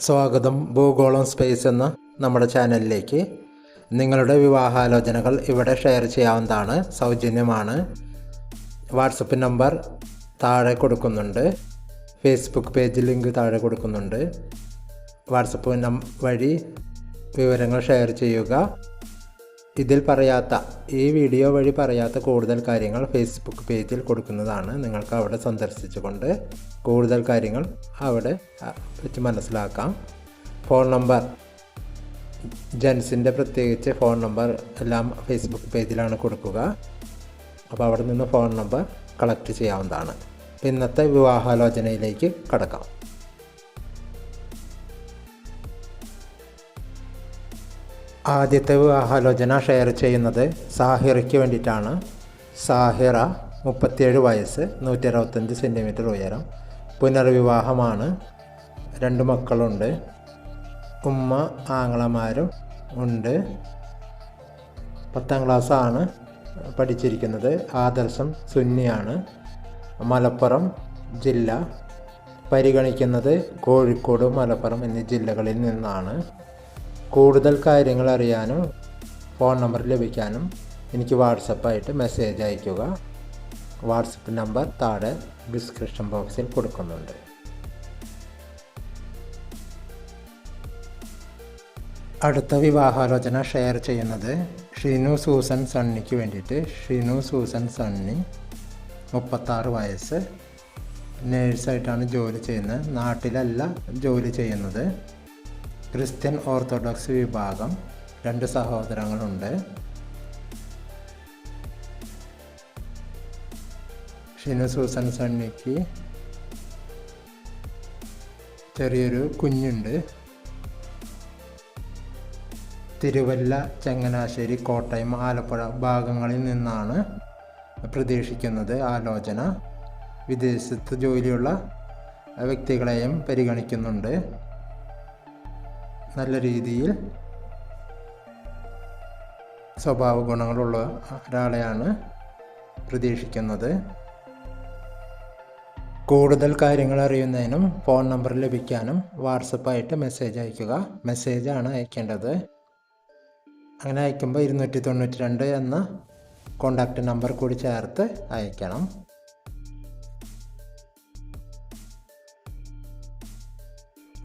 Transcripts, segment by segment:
സ്വാഗതം ഭൂഗോളം സ്പേസ് എന്ന നമ്മുടെ ചാനലിലേക്ക് നിങ്ങളുടെ വിവാഹാലോചനകൾ ഇവിടെ ഷെയർ ചെയ്യാവുന്നതാണ് സൗജന്യമാണ്. വാട്സപ്പ് നമ്പർ താഴെ കൊടുക്കുന്നുണ്ട്. ഫേസ്ബുക്ക് പേജ് ലിങ്ക് താഴെ കൊടുക്കുന്നുണ്ട്. വാട്സപ്പ് നം വഴി വിവരങ്ങൾ ഷെയർ ചെയ്യുക. ഇതിൽ പറയാത്ത ഈ വീഡിയോ വഴി പറയാത്ത കൂടുതൽ കാര്യങ്ങൾ ഫേസ്ബുക്ക് പേജിൽ കൊടുക്കുന്നതാണ് നിങ്ങൾക്ക് അവിടെ സന്ദർശിച്ചുകൊണ്ട് കൂടുതൽ കാര്യങ്ങൾ അവിടെ വെച്ച് മനസ്സിലാക്കാം. ഫോൺ നമ്പർ ജെൻസിന്റെ പ്രത്യേകിച്ച് ഫോൺ നമ്പർ എല്ലാം ഫേസ്ബുക്ക് പേജിലാണ് കൊടുക്കുക. അപ്പോൾ അവിടെ നിന്ന് ഫോൺ നമ്പർ കളക്ട് ചെയ്യാവുന്നതാണ്. ഇന്നത്തെ വിവാഹാലോചനയിലേക്ക് കടക്കാം. ആദ്യത്തെ വിവാഹാലോചന ഷെയർ ചെയ്യുന്നത് സാഹിറയ്ക്ക് വേണ്ടിയിട്ടാണ്. സാഹിറ മുപ്പത്തിയേഴ് വയസ്സ് നൂറ്റി അറുപത്തഞ്ച് സെന്റിമീറ്റർ ഉയരം പുനർവിവാഹമാണ്. രണ്ട് മക്കളുണ്ട്. ഉമ്മ ആങ്ങളമാരും ഉണ്ട്. പത്താം ക്ലാസ്സാണ് പഠിച്ചിരിക്കുന്നത്. ആദർശം സുന്നിയാണ്. മലപ്പുറം ജില്ല. പരിഗണിക്കുന്നത് കോഴിക്കോട് മലപ്പുറം എന്നീ ജില്ലകളിൽ നിന്നാണ്. കൂടുതൽ കാര്യങ്ങൾ അറിയാനും ഫോൺ നമ്പർ ലഭിക്കാനും എനിക്ക് വാട്സപ്പായിട്ട് മെസ്സേജ് അയയ്ക്കുക. വാട്സപ്പ് നമ്പർ താഴെ ഡിസ്ക്രിപ്ഷൻ ബോക്സിൽ കൊടുക്കുന്നുണ്ട്. അടുത്ത വിവാഹാലോചന ഷെയർ ചെയ്യുന്നത് ഷിനു സൂസൻ സണ്ണിക്ക് വേണ്ടിയിട്ട്. ഷിനു സൂസൻ സണ്ണി മുപ്പത്താറ് വയസ്സ് നേഴ്സായിട്ടാണ് ജോലി ചെയ്യുന്നത്. നാട്ടിലല്ല ജോലി ചെയ്യുന്നത്. ക്രിസ്ത്യൻ ഓർത്തഡോക്സ് വിഭാഗം രണ്ട് സഹോദരങ്ങളുണ്ട്. ഷിനു സൂസൻ സണ്ണിക്ക് ചെറിയൊരു കുഞ്ഞുണ്ട്. തിരുവല്ല ചങ്ങനാശ്ശേരി കോട്ടയം ആലപ്പുഴ ഭാഗങ്ങളിൽ നിന്നാണ് പ്രതീക്ഷിക്കുന്നത് ആലോചന. വിദേശത്ത് ജോലിയുള്ള വ്യക്തികളെയും പരിഗണിക്കുന്നുണ്ട്. നല്ല രീതിയിൽ സ്വഭാവ ഗുണങ്ങളുള്ള ഒരാളെയാണ് പ്രതീക്ഷിക്കുന്നത്. കൂടുതൽ കാര്യങ്ങൾ അറിയുന്നതിനും ഫോൺ നമ്പർ ലഭിക്കാനും വാട്സപ്പായിട്ട് മെസ്സേജ് അയയ്ക്കുക മെസ്സേജാണ് അയക്കേണ്ടത്. അങ്ങനെ അയക്കുമ്പോൾ ഇരുന്നൂറ്റി തൊണ്ണൂറ്റി രണ്ട് എന്ന കോണ്ടാക്റ്റ് നമ്പർ കൂടി ചേർത്ത് അയക്കണം.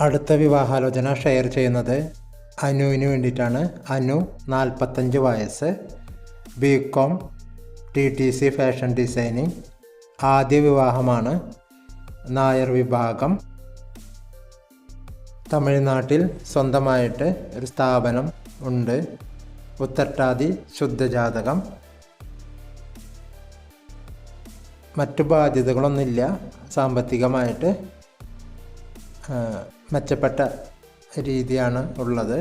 അടുത്ത വിവാഹാലോചന ഷെയർ ചെയ്യുന്നത് അനുവിന് വേണ്ടിയിട്ടാണ്. അനു നാൽപ്പത്തഞ്ച് വയസ്സ്. B com T T C fashion designing. ആദ്യ വിവാഹമാണ്. നായർ വിഭാഗം. തമിഴ്നാട്ടിൽ സ്വന്തമായിട്ട് ഒരു സ്ഥാപനം ഉണ്ട്. ഉത്തട്ടാതി ശുദ്ധജാതകം. മറ്റു ബാധ്യതകളൊന്നുമില്ല. സാമ്പത്തികമായിട്ട് മെച്ചപ്പെട്ട രീതിയാണ് ഉള്ളത്.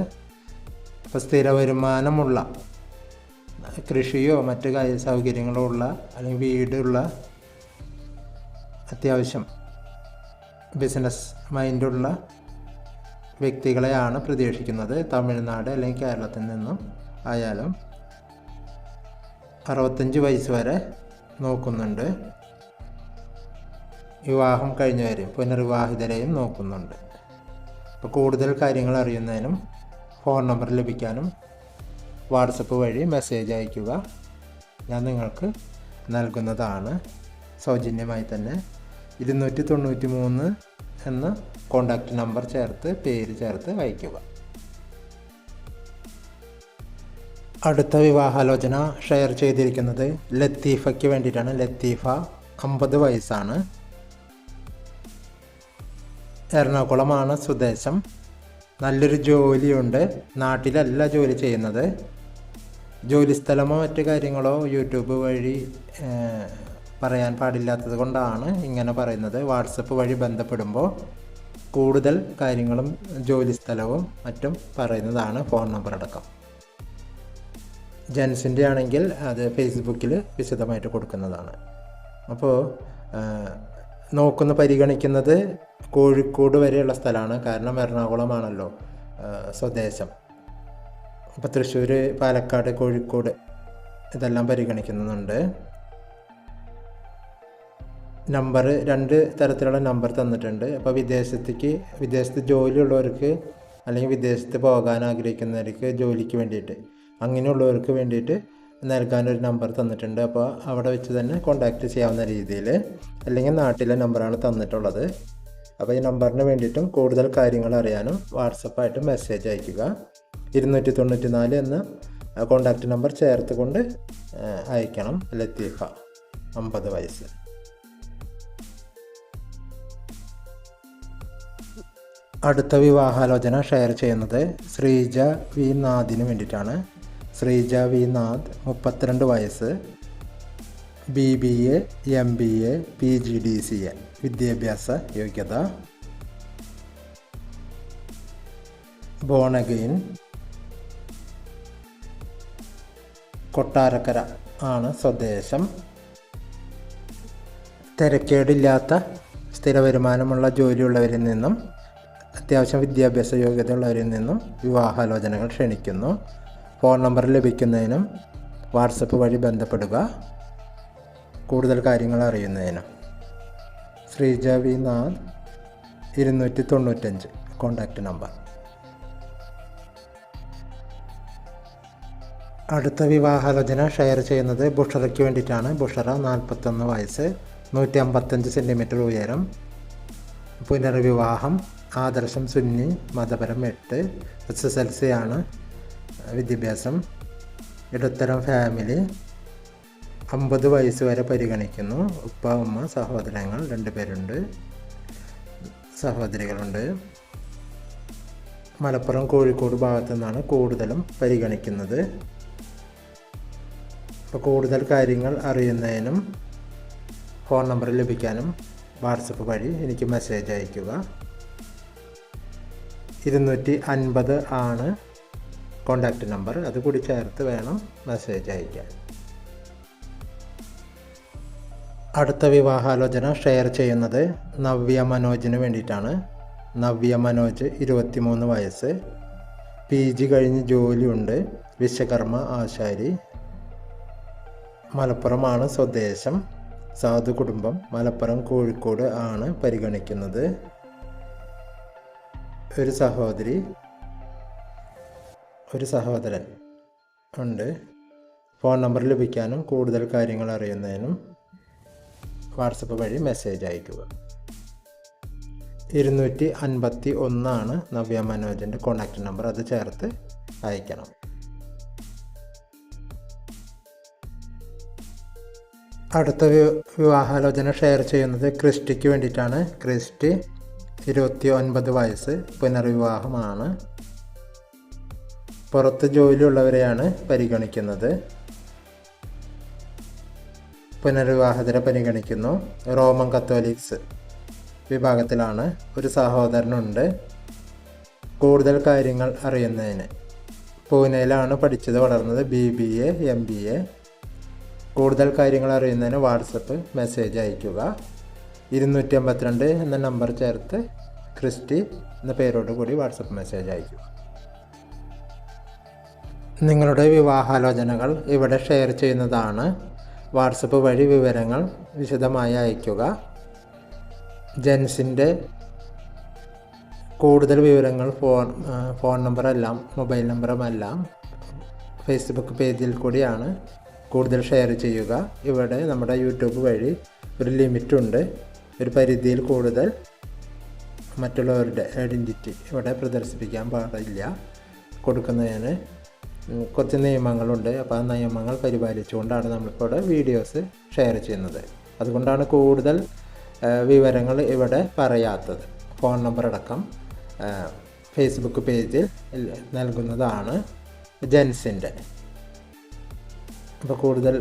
ഇപ്പോൾ സ്ഥിര വരുമാനമുള്ള കൃഷിയോ മറ്റു കാര്യ സൗകര്യങ്ങളോ ഉള്ള അല്ലെങ്കിൽ വീടുള്ള അത്യാവശ്യം ബിസിനസ് മൈൻഡുള്ള വ്യക്തികളെയാണ് പ്രതീക്ഷിക്കുന്നത്. തമിഴ്നാട് അല്ലെങ്കിൽ കേരളത്തിൽ നിന്നും ആയാലും അറുപത്തഞ്ച് വയസ്സ് വരെ നോക്കുന്നുണ്ട്. വിവാഹം കഴിഞ്ഞവരെയും പുനർവിവാഹിതരെയും നോക്കുന്നുണ്ട്. അപ്പോൾ കൂടുതൽ കാര്യങ്ങൾ അറിയുന്നതിനും ഫോൺ നമ്പർ ലഭിക്കാനും വാട്സപ്പ് വഴി മെസ്സേജ് അയയ്ക്കുക ഞാൻ നിങ്ങൾക്ക് നൽകുന്നതാണ്. സൗജന്യമായി തന്നെ ഇരുന്നൂറ്റി തൊണ്ണൂറ്റി മൂന്ന് എന്ന കോണ്ടാക്റ്റ് നമ്പർ ചേർത്ത് പേര് ചേർത്ത് അയയ്ക്കുക. അടുത്ത വിവാഹാലോചന ഷെയർ ചെയ്തിരിക്കുന്നത് ലത്തീഫയ്ക്ക് വേണ്ടിയിട്ടാണ്. ലത്തീഫ അമ്പത് വയസ്സാണ്. എറണാകുളമാണ് സ്വദേശം നല്ലൊരു ജോലിയുണ്ട്. നാട്ടിലല്ല ജോലി ചെയ്യുന്നത്. ജോലിസ്ഥലമോ മറ്റു കാര്യങ്ങളോ യൂട്യൂബ് വഴി പറയാൻ പാടില്ലാത്തത് കൊണ്ടാണ് ഇങ്ങനെ പറയുന്നത്. വാട്സപ്പ് വഴി ബന്ധപ്പെടുമ്പോൾ കൂടുതൽ കാര്യങ്ങളും ജോലി സ്ഥലവും മറ്റും പറയുന്നതാണ് ഫോൺ നമ്പർ അടക്കം ജെൻസിന്റെ ആണെങ്കിൽ അത് ഫേസ്ബുക്കിൽ വിശദമായിട്ട് കൊടുക്കുന്നതാണ്. അപ്പോൾ നോക്കുന്ന പരിഗണിക്കുന്നത് കോഴിക്കോട് വരെയുള്ള സ്ഥലമാണ്. കാരണം എറണാകുളമാണല്ലോ സ്വദേശം. അപ്പോൾ തൃശ്ശൂർ പാലക്കാട് കോഴിക്കോട് ഇതെല്ലാം പരിഗണിക്കുന്നുണ്ട്. നമ്പർ രണ്ട് തരത്തിലുള്ള നമ്പർ തന്നിട്ടുണ്ട്. അപ്പോൾ വിദേശത്തേക്ക് വിദേശത്ത് ജോലിയുള്ളവർക്ക് അല്ലെങ്കിൽ വിദേശത്ത് പോകാൻ ആഗ്രഹിക്കുന്നവർക്ക് ജോലിക്ക് വേണ്ടിയിട്ട് അങ്ങനെയുള്ളവർക്ക് വേണ്ടിയിട്ട് നൽകാനൊരു നമ്പർ തന്നിട്ടുണ്ട്. അപ്പോൾ അവിടെ വെച്ച് തന്നെ കോൺടാക്റ്റ് ചെയ്യാവുന്ന രീതിയിൽ അല്ലെങ്കിൽ നാട്ടിലെ നമ്പറാണ് തന്നിട്ടുള്ളത്. അപ്പോൾ ഈ നമ്പറിന് വേണ്ടിയിട്ടും കൂടുതൽ കാര്യങ്ങൾ അറിയാനും വാട്സപ്പായിട്ട് മെസ്സേജ് അയയ്ക്കുക ഇരുന്നൂറ്റി തൊണ്ണൂറ്റി നാല് എന്ന കോൺടാക്റ്റ് നമ്പർ ചേർത്ത് കൊണ്ട് അയക്കണം ലത്തീഫ അമ്പത് വയസ്സ്. അടുത്ത വിവാഹാലോചന ഷെയർ ചെയ്യുന്നത് ശ്രീജ വി നാഥിന് വേണ്ടിയിട്ടാണ്. ശ്രീജ വി നാഥ് മുപ്പത്തിരണ്ട് വയസ്സ്. B B A M B A P G D C A. വിദ്യാഭ്യാസ യോഗ്യത. ബോണഗെയിൻ കൊട്ടാരക്കര ആണ് സ്വദേശം. തിരക്കേടില്ലാത്ത സ്ഥിര വരുമാനമുള്ള ജോലിയുള്ളവരിൽ നിന്നും അത്യാവശ്യം വിദ്യാഭ്യാസ യോഗ്യതയുള്ളവരിൽ നിന്നും വിവാഹാലോചനകൾ ക്ഷണിക്കുന്നു. ഫോൺ നമ്പർ ലഭിക്കുന്നതിനും വാട്സപ്പ് വഴി ബന്ധപ്പെടുക. കൂടുതൽ കാര്യങ്ങൾ അറിയുന്നതിന്. ശ്രീജ വി നാഥ് ഇരുന്നൂറ്റി തൊണ്ണൂറ്റഞ്ച് കോണ്ടാക്റ്റ് നമ്പർ. അടുത്ത വിവാഹാലോചന ഷെയർ ചെയ്യുന്നത് ബുഷറയ്ക്ക് വേണ്ടിയിട്ടാണ്. ബുഷറ നാൽപ്പത്തൊന്ന് വയസ്സ് നൂറ്റി അമ്പത്തഞ്ച് സെന്റിമീറ്റർ ഉയരം പുനർവിവാഹം ആദർശം സുന്നി മതപരം എട്ട് എസ് എസ് എൽ സി ആണ് വിദ്യാഭ്യാസം ഇടത്തരം ഫാമിലി അമ്പത് വയസ്സ് വരെ പരിഗണിക്കുന്നു. ഉപ്പ ഉമ്മ സഹോദരങ്ങൾ രണ്ട് പേരുണ്ട്. സഹോദരികളുണ്ട്. മലപ്പുറം കോഴിക്കോട് ഭാഗത്തു നിന്നാണ് കൂടുതലും പരിഗണിക്കുന്നത്. അപ്പോൾ കൂടുതൽ കാര്യങ്ങൾ അറിയുന്നതിനും ഫോൺ നമ്പർ ലഭിക്കാനും വാട്സപ്പ് വഴി എനിക്ക് മെസ്സേജ് അയയ്ക്കുക. ഇരുന്നൂറ്റി അൻപത് ആണ് കോണ്ടാക്റ്റ് നമ്പർ. അത് കൂടി ചേർത്ത് വേണം മെസ്സേജ് അയക്കാൻ അടുത്ത വിവാഹാലോചന ഷെയർ ചെയ്യുന്നത് നവ്യ മനോജിന് വേണ്ടിയിട്ടാണ്. നവ്യ മനോജ് ഇരുപത്തിമൂന്ന് വയസ്സ്. പി ജി കഴിഞ്ഞ് ജോലിയുണ്ട്. വിശ്വകർമ്മ ആശാരി. മലപ്പുറമാണ് സ്വദേശം. സാധു കുടുംബം മലപ്പുറം കോഴിക്കോട് ആണ് പരിഗണിക്കുന്നത്. ഒരു സഹോദരി. ഒരു സഹോദരൻ ഉണ്ട്. ഫോൺ നമ്പർ ലഭിക്കാനും കൂടുതൽ കാര്യങ്ങൾ അറിയുന്നതിനും വാട്സപ്പ് വഴി മെസ്സേജ് അയക്കുക. ഇരുന്നൂറ്റി അൻപത്തി ഒന്നാണ് നവ്യ മനോജിന്റെ കോൺടാക്റ്റ് നമ്പർ അത് ചേർത്ത് അയക്കണം. അടുത്ത വിവാഹാലോചന ഷെയർ ചെയ്യുന്നത് ക്രിസ്റ്റിക്ക് വേണ്ടിയിട്ടാണ്. ക്രിസ്റ്റി ഇരുപത്തി ഒൻപത് വയസ്സ് പുനർവിവാഹമാണ്. പുറത്ത് ജോലിയുള്ളവരെയാണ് പരിഗണിക്കുന്നത്. പുനർവിവാഹത്തിനെ പരിഗണിക്കുന്നു. റോമൻ കത്തോലിക്സ് വിഭാഗത്തിലാണ് ഒരു സഹോദരനുണ്ട്. കൂടുതൽ കാര്യങ്ങൾ അറിയുന്നതിന്. പൂനെയിലാണ് പഠിച്ചത് വളർന്നത് B B A M B A. കൂടുതൽ കാര്യങ്ങൾ അറിയുന്നതിന് വാട്സപ്പ് മെസ്സേജ് അയയ്ക്കുക. ഇരുന്നൂറ്റി അമ്പത്തിരണ്ട് എന്ന നമ്പർ ചേർത്ത് ക്രിസ്റ്റി എന്ന പേരോട് കൂടി വാട്സപ്പ് മെസ്സേജ് അയയ്ക്കുക. നിങ്ങളുടെ വിവാഹാലോചനകൾ ഇവിടെ ഷെയർ ചെയ്യുന്നതാണ്. വാട്സപ്പ് വഴി വിവരങ്ങൾ വിശദമായി അയയ്ക്കുക. ജെൻസിന്റെ കൂടുതൽ വിവരങ്ങൾ ഫോൺ ഫോൺ നമ്പറെല്ലാം മൊബൈൽ നമ്പറുമെല്ലാം ഫേസ്ബുക്ക് പേജിൽ കൂടിയാണ് കൂടുതൽ ഷെയർ ചെയ്യുക. ഇവിടെ നമ്മുടെ യൂട്യൂബ് വഴി ഒരു ലിമിറ്റുണ്ട്. ഒരു പരിധിയിൽ കൂടുതൽ മറ്റുള്ളവരുടെ ഐഡന്റിറ്റി ഇവിടെ പ്രദർശിപ്പിക്കാൻ പാടില്ല. കൊടുക്കുന്നതിന് കുറച്ച് നിയമങ്ങളുണ്ട്. അപ്പോൾ ആ നിയമങ്ങൾ പരിപാലിച്ചുകൊണ്ടാണ് നമ്മളിപ്പോൾ ഇവിടെ വീഡിയോസ് ഷെയർ ചെയ്യുന്നത്. അതുകൊണ്ടാണ് കൂടുതൽ വിവരങ്ങൾ ഇവിടെ പറയാത്തത്. ഫോൺ നമ്പർ അടക്കം ഫേസ്ബുക്ക് പേജിൽ നൽകുന്നതാണ് ജെൻസിന്റെ. അപ്പോൾ കൂടുതൽ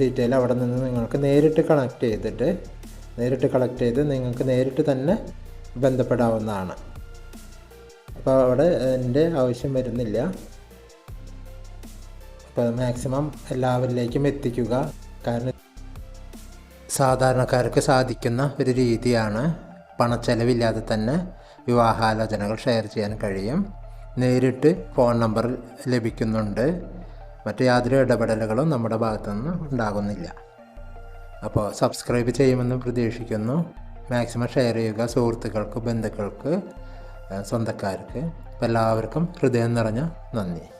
ഡീറ്റെയിൽ അവിടെ നിന്ന് നിങ്ങൾക്ക് നേരിട്ട് കണക്ട് ചെയ്തിട്ട് നേരിട്ട് കളക്ട് ചെയ്ത് നിങ്ങൾക്ക് നേരിട്ട് തന്നെ ബന്ധപ്പെടാവുന്നതാണ്. അപ്പോൾ അവിടെ എന്റെ ആവശ്യം വരുന്നില്ല. അപ്പോൾ മാക്സിമം എല്ലാവരിലേക്കും എത്തിക്കുക. കാരണം സാധാരണക്കാർക്ക് സാധിക്കുന്ന ഒരു രീതിയാണ് പണച്ചെലവില്ലാതെ തന്നെ വിവാഹാലോചനകൾ ഷെയർ ചെയ്യാൻ കഴിയും. നേരിട്ട് ഫോൺ നമ്പർ ലഭിക്കുന്നുണ്ട്. മറ്റു യാതൊരു ഇടപെടലുകളും നമ്മുടെ ഭാഗത്തുനിന്ന് ഉണ്ടാകുന്നില്ല. അപ്പോൾ സബ്സ്ക്രൈബ് ചെയ്യുമെന്ന് പ്രതീക്ഷിക്കുന്നു. മാക്സിമം ഷെയർ ചെയ്യുക സുഹൃത്തുക്കൾക്ക് ബന്ധുക്കൾക്ക് സ്വന്തക്കാർക്ക്. എല്ലാവർക്കും ഹൃദയം നിറഞ്ഞ നന്ദി.